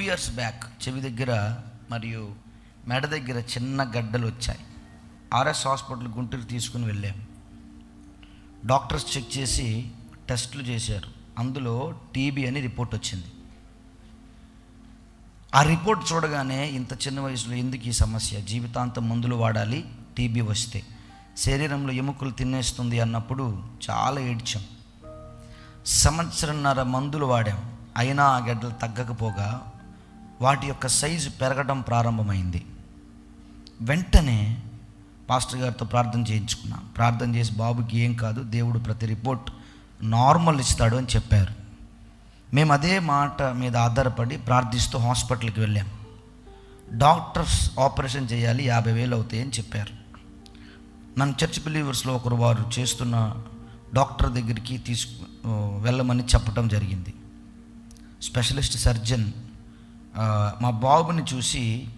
Years back చెవి దగ్గర మరియు మెడ దగ్గర చిన్న గడ్డలు వచ్చాయి. ఆర్ఎస్ హాస్పిటల్ గుంటూరు తీసుకుని వెళ్ళాం. డాక్టర్స్ చెక్ చేసి టెస్టులు చేశారు. అందులో టీబీ అని రిపోర్ట్ వచ్చింది. ఆ రిపోర్ట్ చూడగానే ఇంత చిన్న వయసులో ఎందుకు ఈ సమస్య? జీవితాంతం మందులు వాడాలి టీబీ వస్తే. శరీరంలో ఎముకలు తినేస్తుంది అన్నప్పుడు చాలా ఏడ్చాం. సంవత్సరంన్నర మందులు వాడాం. అయినా ఆ గడ్డలు తగ్గకపోగా వాటి యొక్క సైజు పెరగడం ప్రారంభమైంది. వెంటనే పాస్టర్ గారితో ప్రార్థన చేయించుకున్నాం. ప్రార్థన చేసి బాబుకి ఏం కాదు దేవుడు ప్రతి రిపోర్ట్ నార్మల్ ఇస్తాడు అని చెప్పారు. మేము అదే మాట మీద ఆధారపడి ప్రార్థిస్తూ హాస్పిటల్కి వెళ్ళాం. డాక్టర్స్ ఆపరేషన్ చేయాలి యాభై వేలు అవుతాయి అని చెప్పారు. నన్ను చర్చ్ బిలీవర్స్లో ఒకరు వారు చేస్తున్న డాక్టర్ దగ్గరికి తీసుకు వెళ్ళమని చెప్పడం జరిగింది. స్పెషలిస్ట్ సర్జన్ మా బాబుని చూసి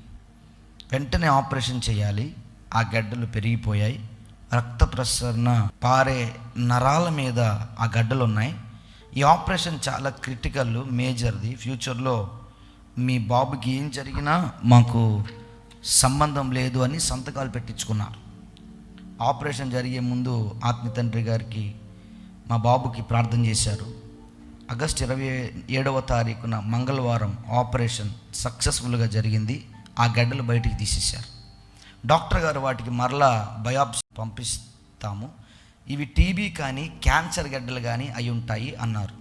వెంటనే ఆపరేషన్ చేయాలి. ఆ గడ్డలు పెరిగిపోయాయి. రక్త ప్రసరణ పారే నరాల మీద ఆ గడ్డలు ఉన్నాయి ఈ ఆపరేషన్ చాలా క్రిటికల్ మేజర్ది. ఫ్యూచర్లో మీ బాబుకి ఏం జరిగినా మాకు సంబంధం లేదు అని సంతకాలు పెట్టించుకున్నారు. ఆపరేషన్ జరిగే ముందు ఆత్మ తండ్రి గారికి మా బాబుకి ప్రార్థన చేశారు. ఆగస్ట్ ఇరవై ఏడవ తారీఖున మంగళవారం ఆపరేషన్ సక్సెస్ఫుల్గా జరిగింది. ఆ గడ్డలు బయటికి తీసేశారు. డాక్టర్ గారు వాటికి మరలా బయాప్సీ పంపిస్తాము. ఇవి టీబీ కానీ క్యాన్సర్ గడ్డలు కానీ అయి ఉంటాయి అన్నారు.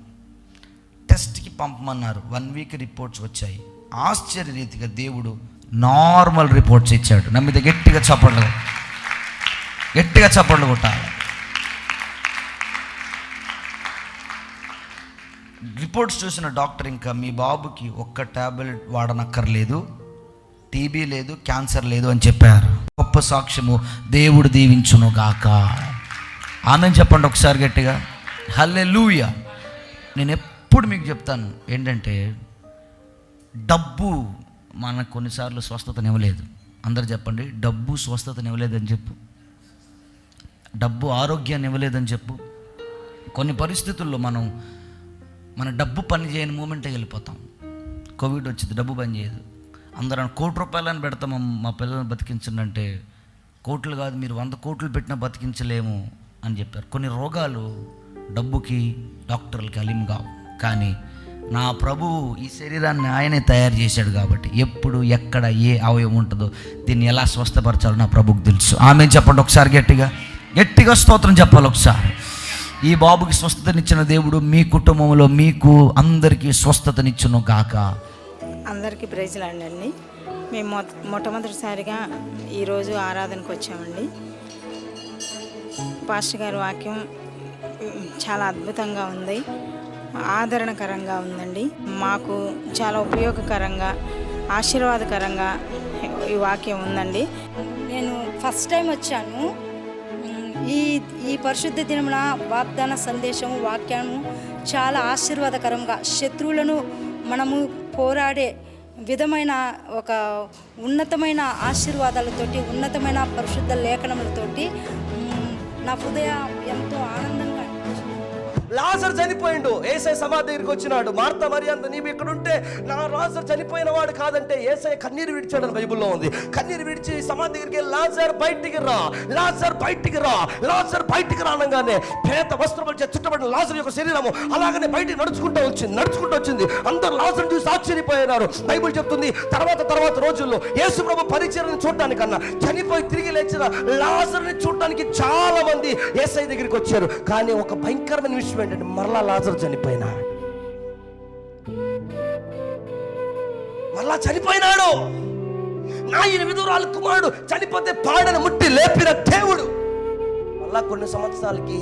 టెస్ట్కి పంపమన్నారు. వన్ వీక్ రిపోర్ట్స్ వచ్చాయి. ఆశ్చర్య రీతిగా దేవుడు నార్మల్ రిపోర్ట్స్ ఇచ్చాడు. నమ్మితే గట్టిగా చప్పట్లు గట్టిగా చప్పట్లు కొట్టాలి. రిపోర్ట్స్ చూసిన డాక్టర్ ఇంకా మీ బాబుకి ఒక్క టాబ్లెట్ వాడనక్కర్లేదు టీబీ లేదు క్యాన్సర్ లేదు అని చెప్పారు. గొప్ప సాక్ష్యము దేవుడు దీవించును గాక. ఆమెను చెప్పండి ఒకసారి గట్టిగా. హల్లే నేను ఎప్పుడు మీకు చెప్తాను ఏంటంటే డబ్బు మనకు కొన్నిసార్లు స్వస్థతనివ్వలేదు. అందరు చెప్పండి డబ్బు స్వస్థతనివ్వలేదని చెప్పు. డబ్బు ఆరోగ్యాన్ని ఇవ్వలేదని చెప్పు. కొన్ని పరిస్థితుల్లో మనం మన డబ్బు పని చేయని మూమెంటే వెళ్ళిపోతాం. కోవిడ్ వచ్చింది డబ్బు పని చేయదు. అందరం కోటి రూపాయలని పెడతాం మా పిల్లల్ని బతికించండి కోట్లు కాదు మీరు వంద కోట్లు పెట్టినా బతికించలేము అని చెప్పారు. కొన్ని రోగాలు డబ్బుకి డాక్టర్లకి అలిం కావు. కానీ నా ప్రభువు ఈ శరీరాన్ని ఆయనే తయారు చేశాడు కాబట్టి ఎప్పుడు ఎక్కడ ఏ అవయవం ఉంటుందో దీన్ని ఎలా స్వస్థపరచాలో నా ప్రభుకు తెలుసు. ఆమె చెప్పండి ఒకసారి గట్టిగా? గట్టిగా స్తోత్రం చెప్పాలి ఒకసారి. ఈ బాబుకి స్వస్థతనిచ్చిన దేవుడు మీ కుటుంబంలో మీకు అందరికీ స్వస్థతనిచ్చును గాక. అందరికీ ప్రైజ్లు అండి. మేము మొ మొట్టమొదటిసారిగా ఈరోజు ఆరాధనకు వచ్చామండి. పాస్టర్ గారి వాక్యం చాలా అద్భుతంగా ఉంది. ఆదరణకరంగా ఉందండి. మాకు చాలా ఉపయోగకరంగా ఆశీర్వాదకరంగా ఈ వాక్యం ఉందండి. నేను ఫస్ట్ టైం వచ్చాను. ఈ ఈ పరిశుద్ధ దినమున వాగ్దాన సందేశము వాక్యము చాలా ఆశీర్వాదకరంగా శత్రువులను మనము పోరాడే విధమైన ఒక ఉన్నతమైన ఆశీర్వాదాలతోటి ఉన్నతమైన పరిశుద్ధ లేఖనములతోటి నా హృదయం ఎంతో ఆనందంగా లాజర్ చనిపోయిండు. ఏసై సమాధి దగ్గరికి వచ్చినాడు. మార్త మరి అంత నీవు ఇక్కడ ఉంటే నా లాజర్ చనిపోయిన వాడు కాదంటే ఏసై కన్నీరు విడిచాడని బైబిల్లో ఉంది. కన్నీరు విడిచి సమాధి దగ్గరికి లాజర్ బయటికి రా. లాజర్ బయటికి రా. లాజర్ బయటికి రానగానే పేద వస్త్రములు చుట్టబడిన లాజర్ యొక్క శరీరము అలాగనే బయటికి నడుచుకుంటూ వచ్చింది. నడుచుకుంటూ వచ్చింది. అందరు లాజర్ చూసి ఆశ్చర్యపోయినారు. బైబిల్ చెప్తుంది తర్వాత తర్వాత రోజుల్లో యేసు ప్రభు పరిచయం చూడడానికన్నా చనిపోయి తిరిగి లేచిన లాజర్ని చూడడానికి చాలా మంది ఏసై దగ్గరికి వచ్చారు. కానీ ఒక భయంకరమైన విషయం ఏంటంటే మరలా లాజర్ చనిపోయినా? మరలా చనిపోయినాడు. నా ఈయన విధురాలు కుమారుడు చనిపోతే పాడని ముట్టి లేపిన దేవుడు. మళ్ళా కొన్ని సంవత్సరాలకి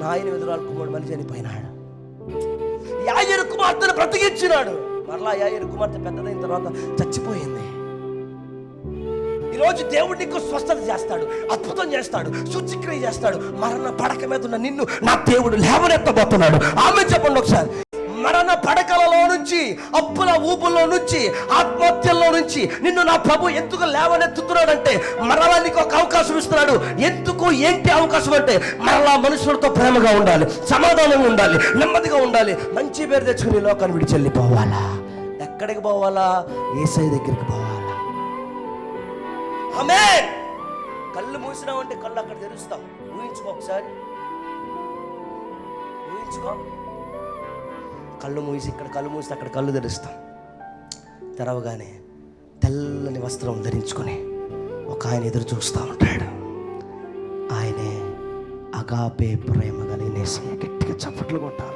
నా ఆయన విధురాలు కుమారుడు మళ్ళీ చనిపోయినాడు. యాయరు కుమార్తెను బ్రతికించినాడు. మరలా యాయరు కుమార్తె పెద్దదైన తర్వాత చచ్చిపోయింది. ఈరోజు దేవుడు నీకు స్వస్థత చేస్తాడు అద్భుతం చేస్తాడు శుచిక్రియ చేస్తాడు. మరణ పడక మీద ఉన్న నిన్ను నా దేవుడు లేవనెత్తబోతున్నాడు. ఆమె చెప్పండి ఒకసారి. మరణ పడకలలో నుంచి అప్పుల ఊపుల్లో నుంచి ఆత్మహత్యల్లో నుంచి నిన్ను నా ప్రభు ఎందుకు లేవనెత్తుతున్నాడంటే మరలా నీకు ఒక అవకాశం ఇస్తున్నాడు. ఎందుకు ఏంటి అవకాశం అంటే మరలా మనుషులతో ప్రేమగా ఉండాలి సమాధానంగా ఉండాలి నెమ్మదిగా ఉండాలి. మంచి పేరు తెచ్చుకుని లోకాన్ని విడిచి ఎక్కడికి పోవాలా? ఏసై దగ్గరికి పోవాలా? ఆమె కళ్ళు మూసినామంటే కళ్ళు అక్కడ తెరుస్తాం ఊహించుకో ఒకసారి. ఊహించుకో. కళ్ళు మూసి ఇక్కడ కళ్ళు మూసి అక్కడ కళ్ళు తెరుస్తాం. తెరవగానే తెల్లని వస్త్రం ధరించుకొని ఒక ఆయన ఎదురు చూస్తూ ఉంటాడు. ఆయనే అగాపే ప్రేమ కలిగిన గట్టిగా చప్పట్లు కొట్టాలి.